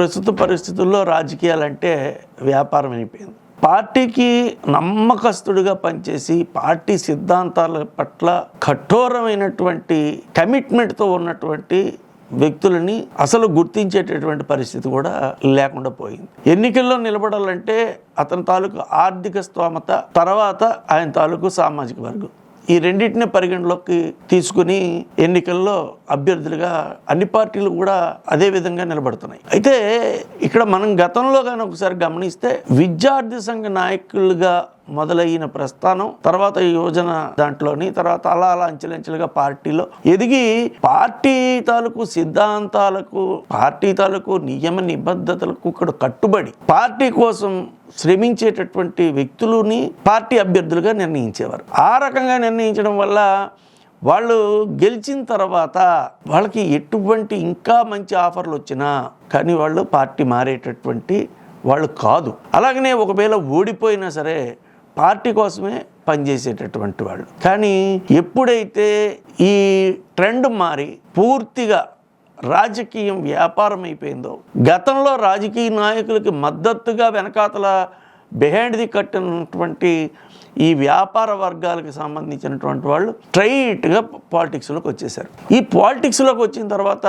ప్రస్తుత పరిస్థితుల్లో రాజకీయాలంటే వ్యాపారం అయిపోయింది. పార్టీకి నమ్మకస్తుడిగా పనిచేసి పార్టీ సిద్ధాంతాల పట్ల కఠోరమైనటువంటి కమిట్మెంట్తో ఉన్నటువంటి వ్యక్తులని అసలు గుర్తించేటటువంటి పరిస్థితి కూడా లేకుండా పోయింది. ఎన్నికల్లో నిలబడాలంటే అతని తాలూకు ఆర్థిక స్తోమత తర్వాత ఆయన తాలూకు సామాజిక వర్గం. ఈ రెండింటిని పరిగణలోకి తీసుకుని ఎన్నికల్లో అభ్యర్థులుగా అన్ని పార్టీలు కూడా అదే విధంగా నిలబడుతున్నాయి. అయితే ఇక్కడ మనం గతంలో కానీ ఒకసారి గమనిస్తే విద్యార్థి సంఘ నాయకులుగా మొదలైన ప్రస్థానం తర్వాత యోజన దాంట్లోని తర్వాత అలా అలా అంచెలంచెలుగా పార్టీలో ఎదిగి పార్టీ తాలూకు సిద్ధాంతాలకు పార్టీ తాలూకు నియమ నిబద్ధతలకు ఇక్కడ కట్టుబడి పార్టీ కోసం శ్రమించేటటువంటి వ్యక్తులని పార్టీ అభ్యర్థులుగా నిర్ణయించేవారు. ఆ రకంగా నిర్ణయించడం వల్ల వాళ్ళు గెలిచిన తర్వాత వాళ్ళకి ఎటువంటి ఇంకా మంచి ఆఫర్లు వచ్చినా కానీ వాళ్ళు పార్టీ మారేటటువంటి వాళ్ళు కాదు. అలాగనే ఒకవేళ ఓడిపోయినా సరే పార్టీ కోసమే పనిచేసేటటువంటి వాళ్ళు. కానీ ఎప్పుడైతే ఈ ట్రెండ్ మారి పూర్తిగా రాజకీయం వ్యాపారం అయిపోయిందో గతంలో రాజకీయ నాయకులకి మద్దతుగా వెనకాతల బిహైండ్ది కట్టినటువంటి ఈ వ్యాపార వర్గాలకు సంబంధించినటువంటి వాళ్ళు స్ట్రైట్గా పాలిటిక్స్లోకి వచ్చేసారు ఈ పాలిటిక్స్లోకి వచ్చిన తర్వాత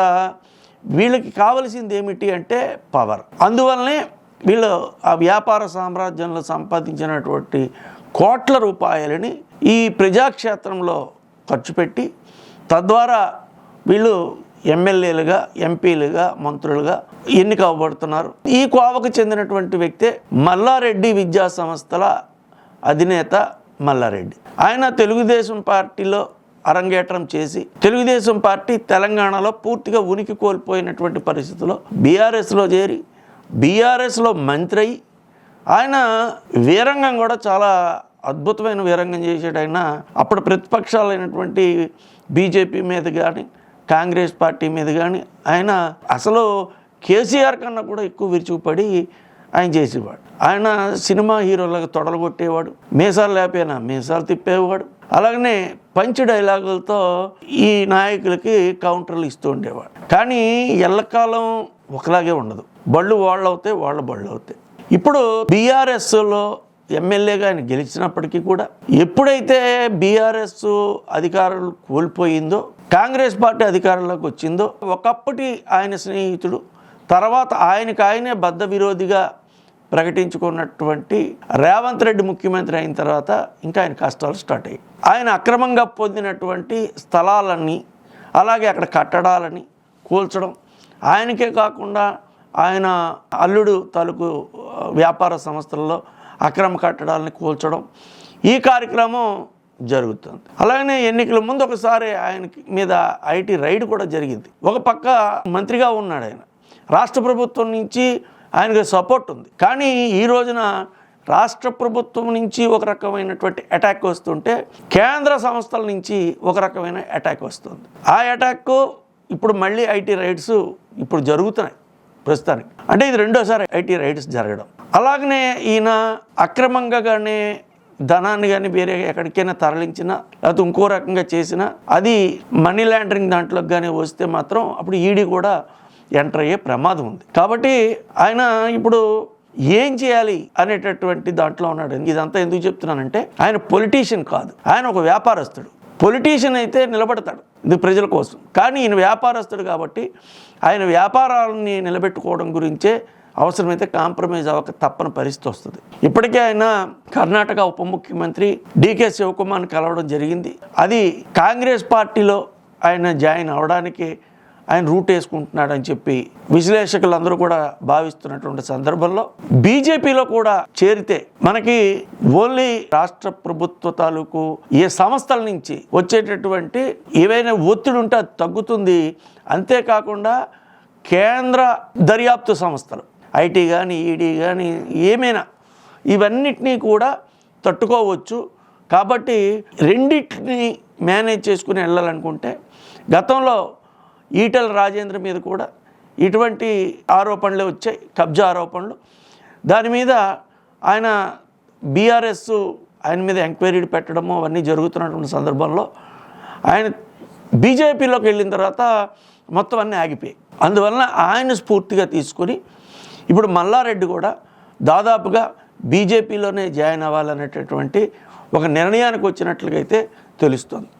వీళ్ళకి కావలసింది ఏమిటి అంటే పవర్. అందువల్లనే వీళ్ళు ఆ వ్యాపార సామ్రాజ్యంలో సంపాదించినటువంటి కోట్ల రూపాయలని ఈ ప్రజాక్షేత్రంలో ఖర్చు పెట్టి తద్వారా వీళ్ళు ఎమ్మెల్యేలుగా ఎంపీలుగా మంత్రులుగా ఎన్నిక అవ్వబడుతున్నారు. ఈ కోవకు చెందినటువంటి వ్యక్తే మల్లారెడ్డి విద్యా సంస్థల అధినేత మల్లారెడ్డి. ఆయన తెలుగుదేశం పార్టీలో అరంగేట్రం చేసి తెలుగుదేశం పార్టీ తెలంగాణలో పూర్తిగా ఉనికి కోల్పోయినటువంటి పరిస్థితిలో బీఆర్ఎస్లో చేరి బీఆర్ఎస్లో మంత్రి అయి ఆయన వీరంగం కూడా చాలా అద్భుతమైన వీరంగం చేసాడు ఆయన. అప్పుడు ప్రతిపక్షాలైనటువంటి బీజేపీ మీద కానీ కాంగ్రెస్ పార్టీ మీద కానీ ఆయన అసలు కేసీఆర్ కన్నా కూడా ఎక్కువ విరుచుకుపడి ఆయన చేసేవాడు. ఆయన సినిమా హీరోలాగా తొడలు కొట్టేవాడు మీసాలు లేకపోయినా మీసాలు తిప్పేవాడు. అలాగనే పంచ్ డైలాగులతో ఈ నాయకులకి కౌంటర్లు ఇస్తూ ఉండేవాడు. కానీ ఎల్లకాలం ఒకలాగే ఉండదు. బళ్ళు వాళ్ళు అవుతాయి వాళ్ళ బళ్ళు అవుతాయి ఇప్పుడు బీఆర్ఎస్లో ఎమ్మెల్యేగా ఆయన గెలిచినప్పటికీ కూడా ఎప్పుడైతే బీఆర్ఎస్ అధికారులు కోల్పోయిందో కాంగ్రెస్ పార్టీ అధికారంలోకి వచ్చిందో ఒకప్పటి ఆయన స్నేహితుడు తర్వాత ఆయనకు ఆయనే బద్ధ విరోధిగా ప్రకటించుకున్నటువంటి రేవంత్ రెడ్డి ముఖ్యమంత్రి అయిన తర్వాత ఇంకా ఆయన కష్టాలు స్టార్ట్ అయ్యాయి. ఆయన అక్రమంగా పొందినటువంటి స్థలాలన్నీ అలాగే అక్కడ కట్టడాలని కూల్చడం ఆయనకే కాకుండా ఆయన అల్లుడు తాలూకు వ్యాపార సంస్థల్లో అక్రమ కట్టడాలని కూల్చడం ఈ కార్యక్రమం జరుగుతుంది. అలాగనే ఎన్నికల ముందు ఒకసారి ఆయన మీద ఐటీ రైడ్ కూడా జరిగింది. ఒక పక్క మంత్రిగా ఉన్నాడు ఆయన. రాష్ట్ర ప్రభుత్వం నుంచి ఆయనకు సపోర్ట్ ఉంది. కానీ ఈ రోజున రాష్ట్ర ప్రభుత్వం నుంచి ఒక రకమైనటువంటి అటాక్ వస్తుంటే కేంద్ర సంస్థల నుంచి ఒక రకమైన అటాక్ వస్తుంది. ఆ అటాక్ ఇప్పుడు మళ్ళీ ఐటీ రైడ్స్ ఇప్పుడు జరుగుతున్నాయి. ప్రస్తుతానికి. అంటే ఇది రెండోసారి ఐటీ రైడ్స్ జరగడం. అలాగనే ఈయన అక్రమంగా కానీ ధనాన్ని కానీ వేరే ఎక్కడికైనా తరలించినా లేకపోతే ఇంకో రకంగా చేసినా అది మనీ లాండరింగ్ దాంట్లోకి కానీ వస్తే మాత్రం అప్పుడు ఈడీ కూడా ఎంటర్ అయ్యే ప్రమాదం ఉంది. కాబట్టి ఆయన ఇప్పుడు ఏం చేయాలి అనేటటువంటి దాంట్లో ఉన్నాడు. ఇదంతా ఎందుకు చెప్తున్నానంటే ఆయన పొలిటీషియన్ కాదు. ఆయన ఒక వ్యాపారస్తుడు. పొలిటీషియన్ అయితే నిలబడతాడు ఇది ప్రజల కోసం. కానీ ఈయన వ్యాపారస్తుడు కాబట్టి ఆయన వ్యాపారాలని నిలబెట్టుకోవడం గురించే అవసరమైతే కాంప్రమైజ్ అవ్వక తప్పని పరిస్థితి వస్తుంది. ఇప్పటికే ఆయన కర్ణాటక ఉప ముఖ్యమంత్రి డికే శివకుమార్ని కలవడం జరిగింది. అది కాంగ్రెస్ పార్టీలో ఆయన జాయిన్ అవడానికి ఆయన రూట్ వేసుకుంటున్నాడని చెప్పి విశ్లేషకులందరూ కూడా భావిస్తున్నటువంటి సందర్భంలో బీజేపీలో కూడా చేరితే మనకి ఓన్లీ రాష్ట్ర ప్రభుత్వ తాలూకు ఏ సంస్థల నుంచి వచ్చేటటువంటి ఏవైనా ఒత్తిడి ఉంటే అది తగ్గుతుంది. అంతేకాకుండా కేంద్ర దర్యాప్తు సంస్థలు ఐటీ కానీ ఈడీ కానీ ఏమైనా ఇవన్నిటినీ కూడా తట్టుకోవచ్చు. కాబట్టి రెండింటిని మేనేజ్ చేసుకుని వెళ్ళాలనుకుంటే గతంలో ఈటల రాజేంద్ర మీద కూడా ఇటువంటి ఆరోపణలు వచ్చాయి కబ్జా ఆరోపణలు. దాని మీద ఆయన బీఆర్ఎస్ ఆయన మీద ఎంక్వైరీ పెట్టడము అవన్నీ జరుగుతున్నటువంటి సందర్భంలో ఆయన బీజేపీలోకి వెళ్ళిన తర్వాత మొత్తం అన్నీ ఆగిపోయాయి. అందువలన ఆయన స్ఫూర్తిగా తీసుకొని ఇప్పుడు మల్లారెడ్డి కూడా దాదాపుగా బీజేపీలోనే జాయిన్ అవ్వాలనేటటువంటి ఒక నిర్ణయానికి వచ్చినట్లుగైతే తెలుస్తుంది.